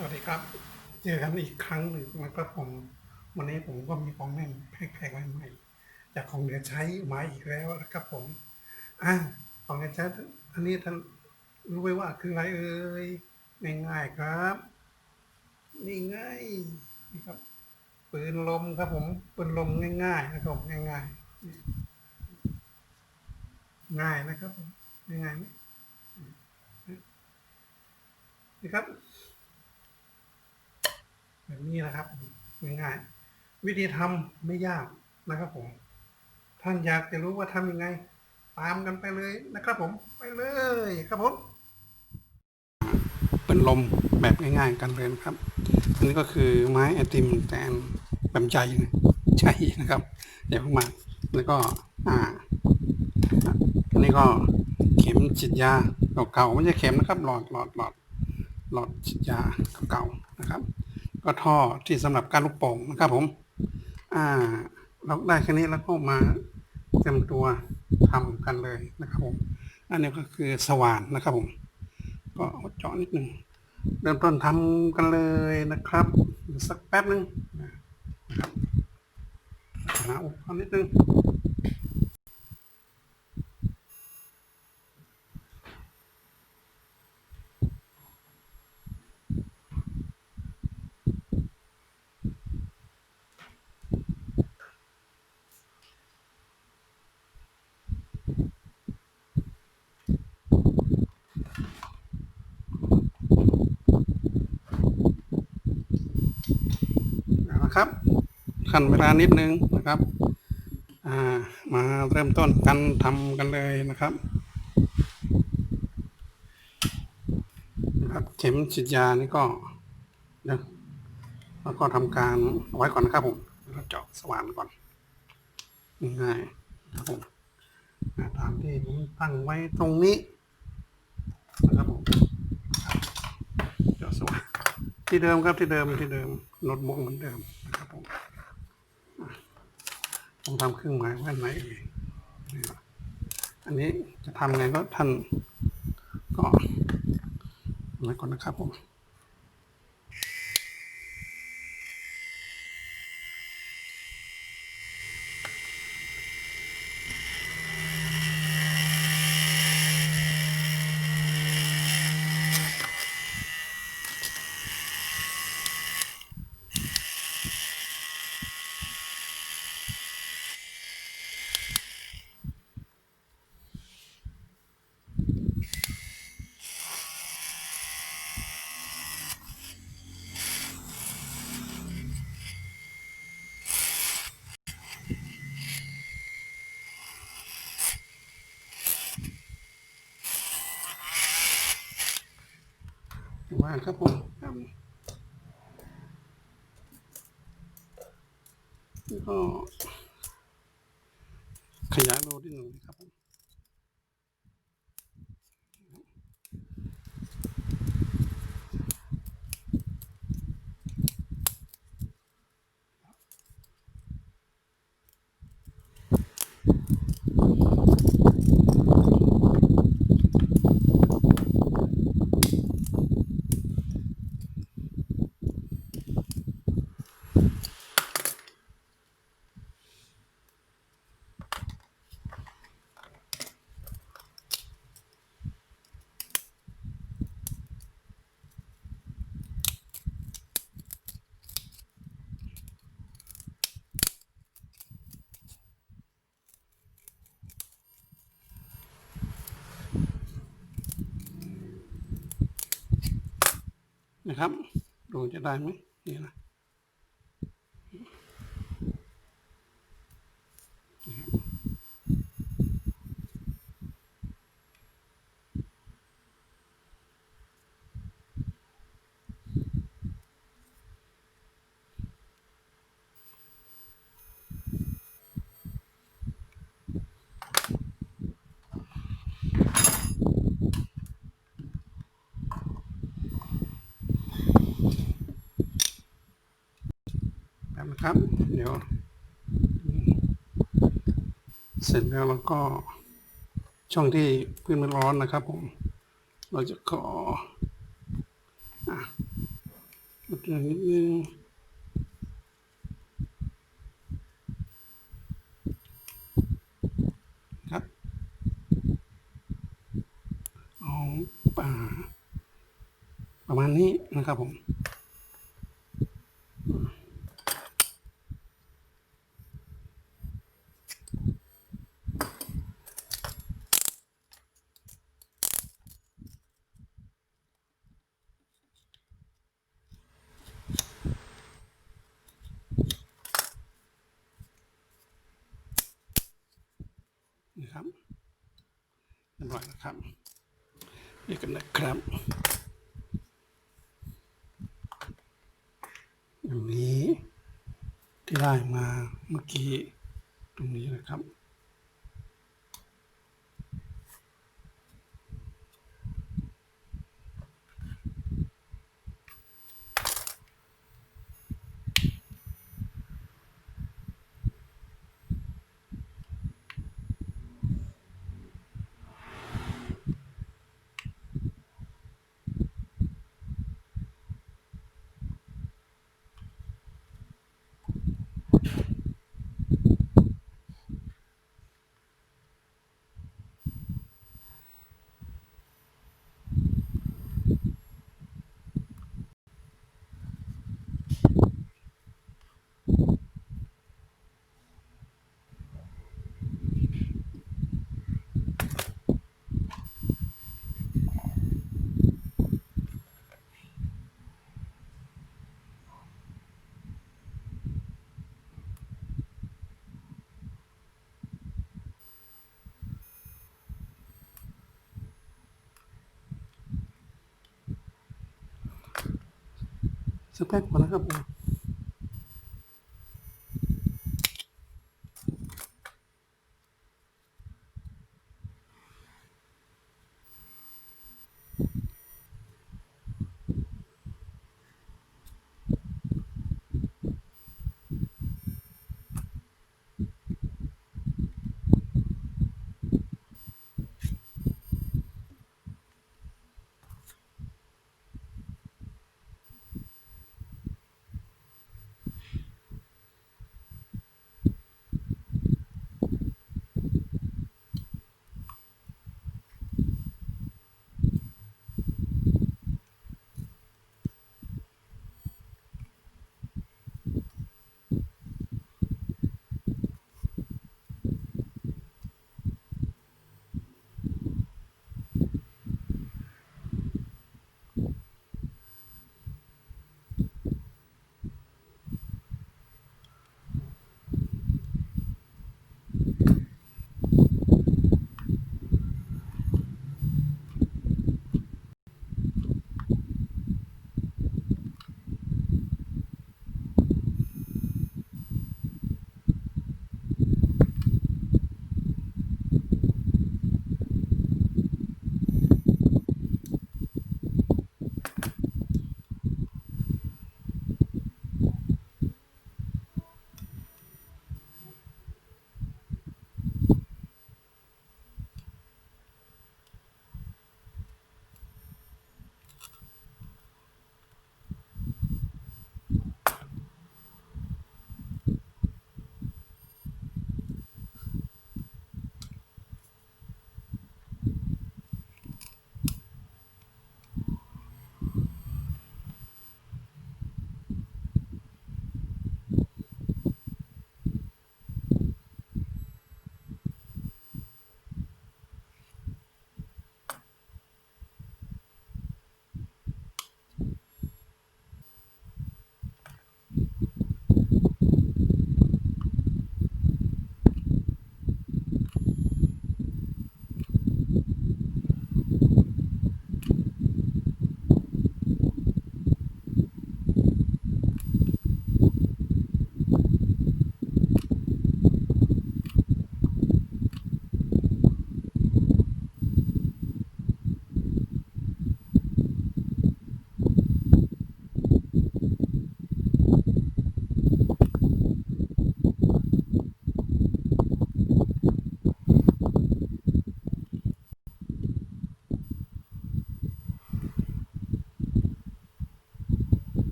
สวัสดีครับ เจอกันอีกครั้งหนึ่งนะครับผม วันนี้ผมก็มีของแน่นแพ็คๆใหม่ๆจากของเหลือใช้มาอีกแล้วนะครับผมอ่าของเหลือใช้อันนี้ท่านรู้ไหมว่าคืออะไรเอ่ยง่ายๆครับนี่ง่ายนี่ครับปืนลมครับผมปืนลมง่ายๆนะครับผมง่ายๆ ง่ายนะครับผมง่ายไหมนี่ครับ แบบนี้นะครับง่ายๆวิธีทำไม่ยากนะครับผม ท่านอยากจะรู้ว่าทำยังไง ตามกันไปเลยนะครับผมไปเลยครับผมเป็นลมแบบง่ายๆกันเลยนะครับอันนี้ก็คือไม้ไอติมแต่อันแบบใหญ่ใช่นะครับใหญ่มาแล้วก็อ่าอันนี้ก็เข็มฉีดยาเก่าๆไม่ใช่เข็มนะครับ หลอดหลอดหลอดหลอดฉีดยาเก่าๆนะครับ ก็ท่อที่สำหรับการลูกโป่งนะครับผม อ่า เราได้แค่นี้แล้วก็มาเตรียมตัวทำกันเลยนะครับผมอันนี้ก็คือสว่านนะครับผม ก็เจาะนิดหนึ่งเริ่มต้นทำกันเลยนะครับสักแป๊บนึงนะครับหาอุปกรณ์นิดนึง เอาละครับ ขั้นเวลานิดนึงนะครับามาเริ่มต้นกันทำกันเลยนะครับนะครับ เข็มฉีดยานี่ก็เดี๋ยวแล้วก็ทำการไว้ก่อนนะครับผมเราเจาะสว่านก่อนง่ายๆครับผมตามที่ผมตั้งไว้ตรงนี้นะครับผมเจาะสว่านที่เดิมครับที่เดิมที่เดิมโน้ตบุ๊กเหมือนเดิมนะครับผมอะ ผมทำเครื่องหมายแว่นไหนเองอันนี้จะทำไงก็ท่านก็ไว้ก่อนนะครับผม ว่า ครับผมครับแล้วก็ขยายโลนิดหนึ่งนะครับผม นะครับ ดูจะได้ไหมนี่นะ นะครับ เดี๋ยว เสร็จแล้วเราก็ช่องที่พื้นมันร้อนนะครับผม เราจะขออะลดนิดนึงครับเอาป่าประมาณนี้นะครับผม นะครับเรียบร้อยแล้วครับนี่กันนะครับอย่างนี้ที่ได้มา เสักแป๊บก่อนนะครับ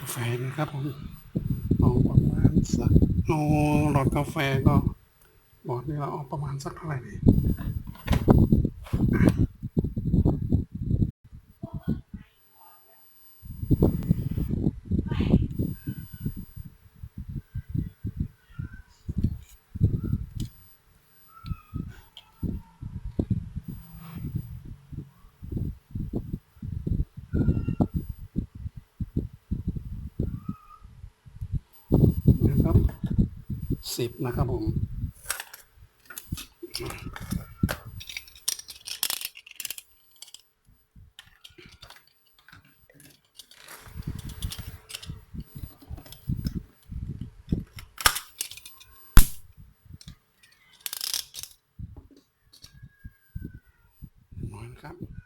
กาแฟนะครับผมเอาประมาณสักโอหลอดกาแฟก็บอดนี่เราเอาประมาณสักเท่าไหร่ดีนะครับสิบ นะครับผมน้อยนะครับ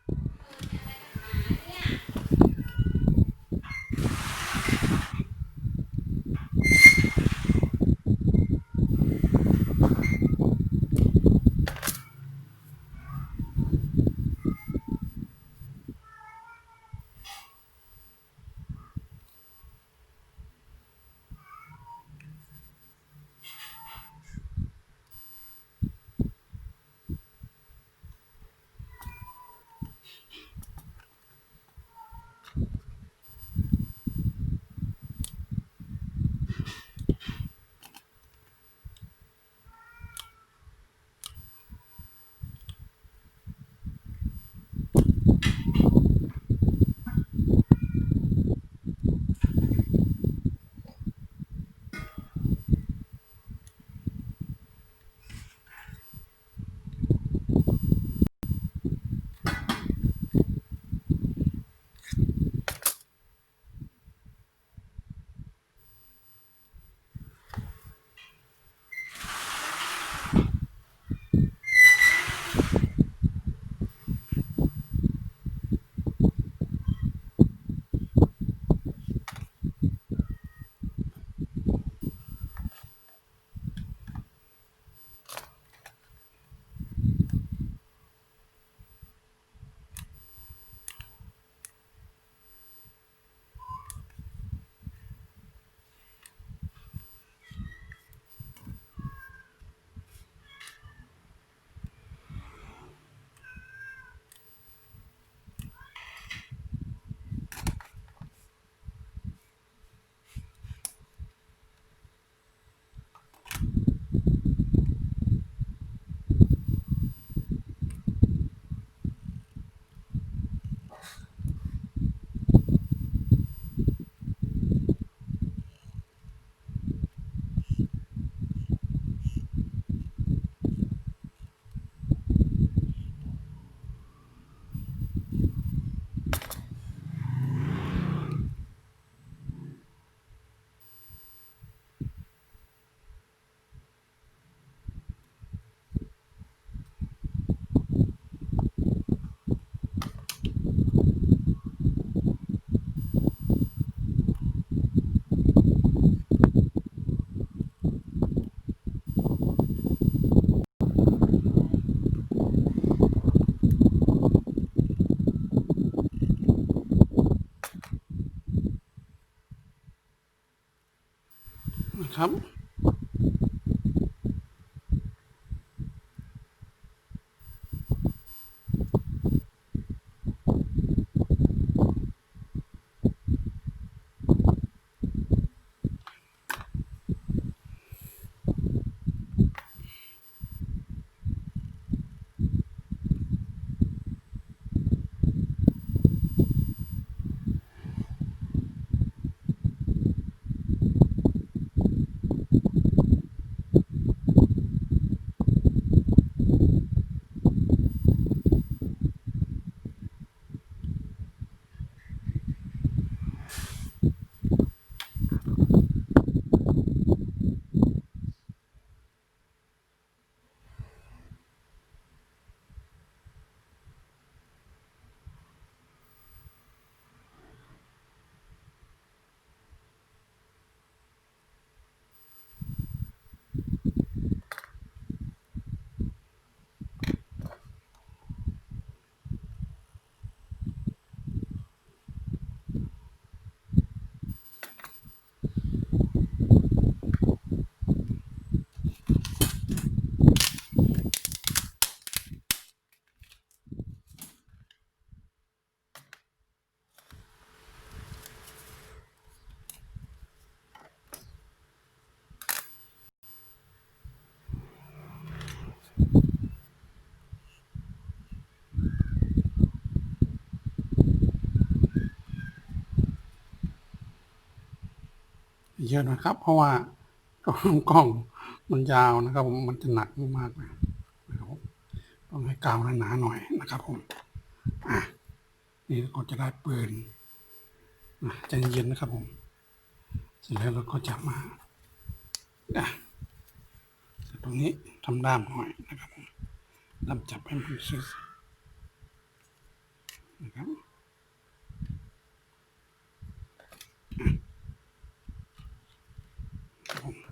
น เยอะนะครับ เพราะว่ากล้องกล้องมันยาวนะครับผมมันจะหนักมากๆเลยนะครับผมต้องให้กาวหนาๆหน่อยนะครับผมอะนี่ก็จะได้ปืนอะใจเย็นนะครับผมเสร็จแล้วเราก็จะมาอะตรงนี้ทำด้ามหน่อยนะครับผมด้ามจับให้มันซื่อนะครับ problem.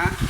hả?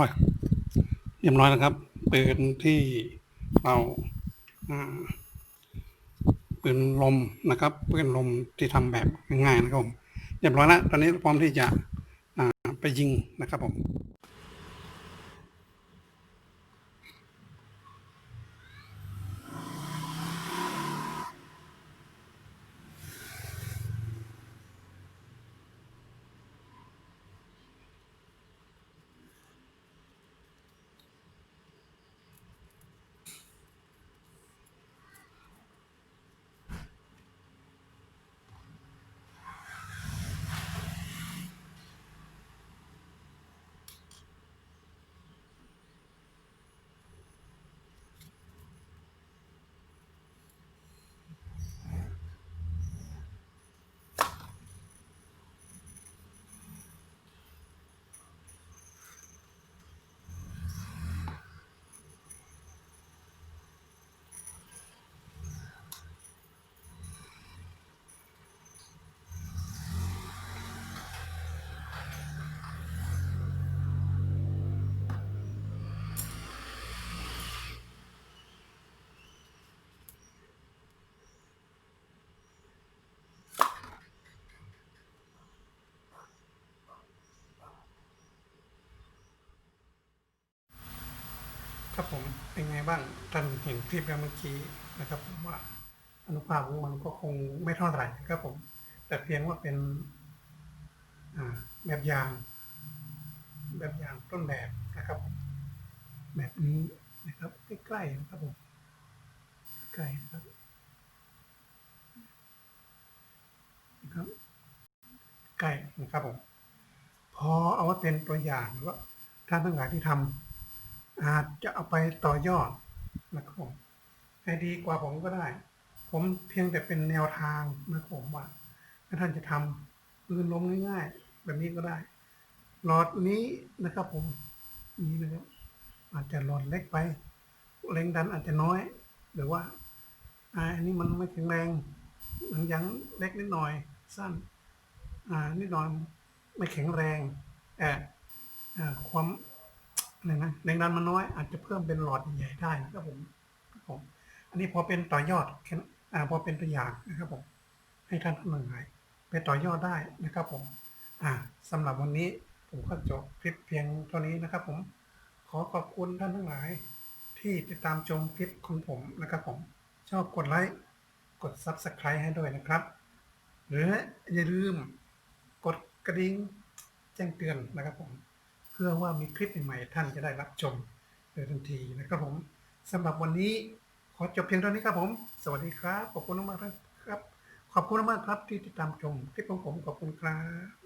ร้อยเรียบร้อยแล้วครับปืนที่เราปืนลมนะครับปืนลมที่ทำแบบง่ายๆนะครับผมเรียบร้อยแล้วตอนนี้พร้อมที่จะไปยิงนะครับผม ครับผมเป็นไงบ้างท่านเห็นคลิปแล้วเมื่อกี้นะครับผมว่าอนุภาพของมันก็คงไม่เท่าไหร่ครับผม แต่เพียงว่าเป็นแบบอย่าง แบบอย่างต้นแบบนะครับ แบบนี้นะครับใกล้ๆนะครับผมใกล้นะครับนะครับใกล้นะครับผมพอเอาไว้เป็นตัวอย่างว่าท่านทั้งหลายที่ทำ อาจจะเอาไปต่อยอดนะครับผมให้ดีกว่าผมก็ได้ ผมเพียงแต่เป็นแนวทางนะครับผมว่าถ้าท่านจะทำปืนลมง่ายๆ แบบนี้ก็ได้ หลอดนี้นะครับผมนี้นะครับอาจจะหลอดเล็กไปแรงดันอาจจะน้อย หรือว่าอันนี้มันไม่แข็งแรงหนังยังเล็กนิดหน่อยสั้นอ่านิดหน่อยไม่แข็งแรงแต่อ่าความ อะไรนะแรงดันมันน้อยอาจจะเพิ่มเป็นหลอดใหญ่ได้นะครับผมผมอันนี้พอเป็นต่อยอดแค่นั้นอ่าพอเป็นตัวอย่างนะครับผมให้ท่านทั้งหลายไปต่อยอดได้นะครับผมอ่าสำหรับวันนี้ผมก็จบคลิปเพียงเท่านี้นะครับผมขอขอบคุณท่านทั้งหลาย ที่ติดตามชมคลิปของผมนะครับผมชอบกดไลค์กด Subscribe ให้ด้วยนะครับ หรืออย่าลืมกดกระดิ่งแจ้งเตือนนะครับผม พื่อว่ามีคลิปใหม่ๆท่านจะได้รับชมโดยทันทีนะครับผมสำหรับวันนี้ขอจบเพียงเท่านี้ครับผม สวัสดีครับ ขอบคุณมากครับ ขอบคุณมากครับที่ติดตามชมคลิปของผมขอบคุณครับ